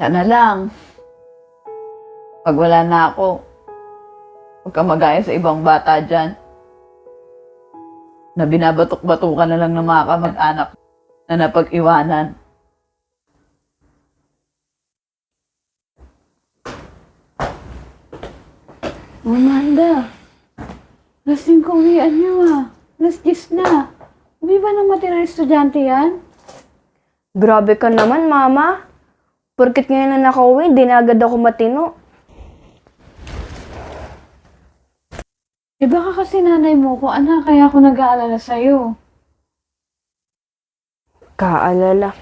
Sana lang. Pag wala na ako, huwag ka magaya sa ibang bata dyan. Na binabatok-batukan na lang ng mga kamag-anak na napag-iwanan. Amanda, lasing ko uwian niyo ah. Last gis na. Hindi ba nang matira estudyante yan? Grabe ka naman, mama. Porkit ngayon na nakauwi, di na agad ako matino. Eh baka kasi nanay mo ko, anak, kaya ako nag-aalala sa'yo. Kaalala.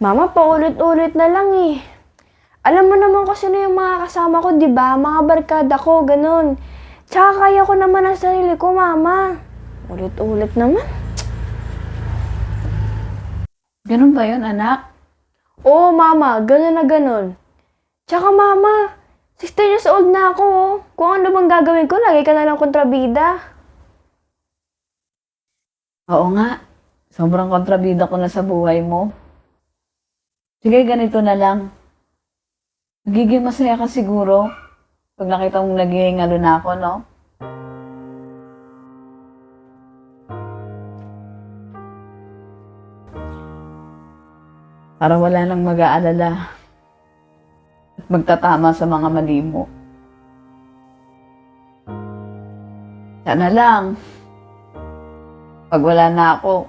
Mama, paulit-ulit na lang eh. Alam mo naman kasi na yung mga kasama ko, di ba? Mga barkada ko, ganun. Tsaka kaya ko naman ang sarili ko, mama. Ulit-ulit naman. Ganun ba yun, anak? Oo, mama. Ganun na ganun. Tsaka, mama, 16 years old na ako. oh. Kung ano bang gagawin ko, lagi ka na lang kontrabida. Oo nga. Sobrang kontrabida ko na sa buhay mo. Sige, ganito na lang. Magiging masaya ka siguro pag nakita mong naghihingalo na ako, no? Para wala nang mag-aalala at magtatama sa mga mali mo. Sana lang, pag wala na ako,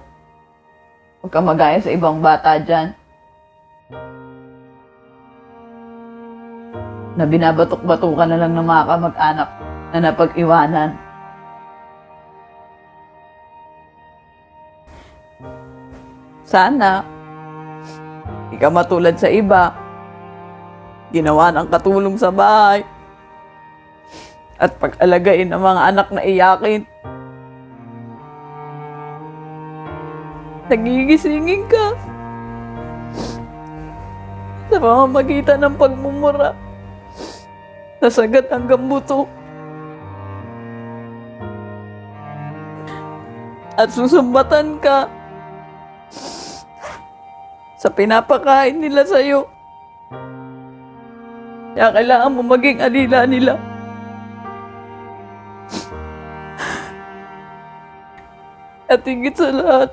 huwag ka magaya sa ibang bata dyan. Na binabatok-batukan na lang ng mga kamag-anak na napag-iwanan. Sana, di ka matulad sa iba. Ginawa ng katulong sa bahay. At pag-alagain ng mga anak na iyakin. Nagigisingin ka. Sa pamamagitan ng pagmumura. Nasagat hanggang buto. At susumbatan ka sa pinapakain nila sa'yo. Kaya kailangan mo maging alila nila. At higit sa lahat,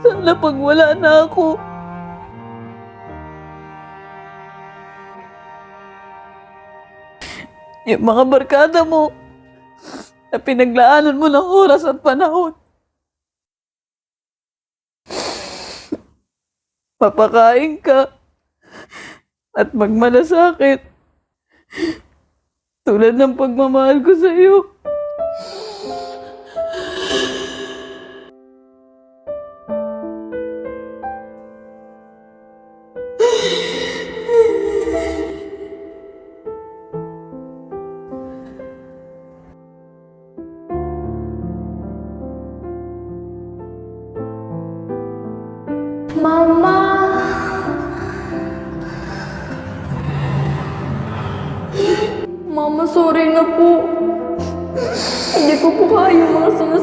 sana pag wala na ako, yung mga barkada mo na pinaglaanan mo ng oras at panahon. Papakain ka at magmalasakit tulad ng pagmamahal ko sa iyo. Mama! Mama, sorry na po. Hindi ko po kaya mga.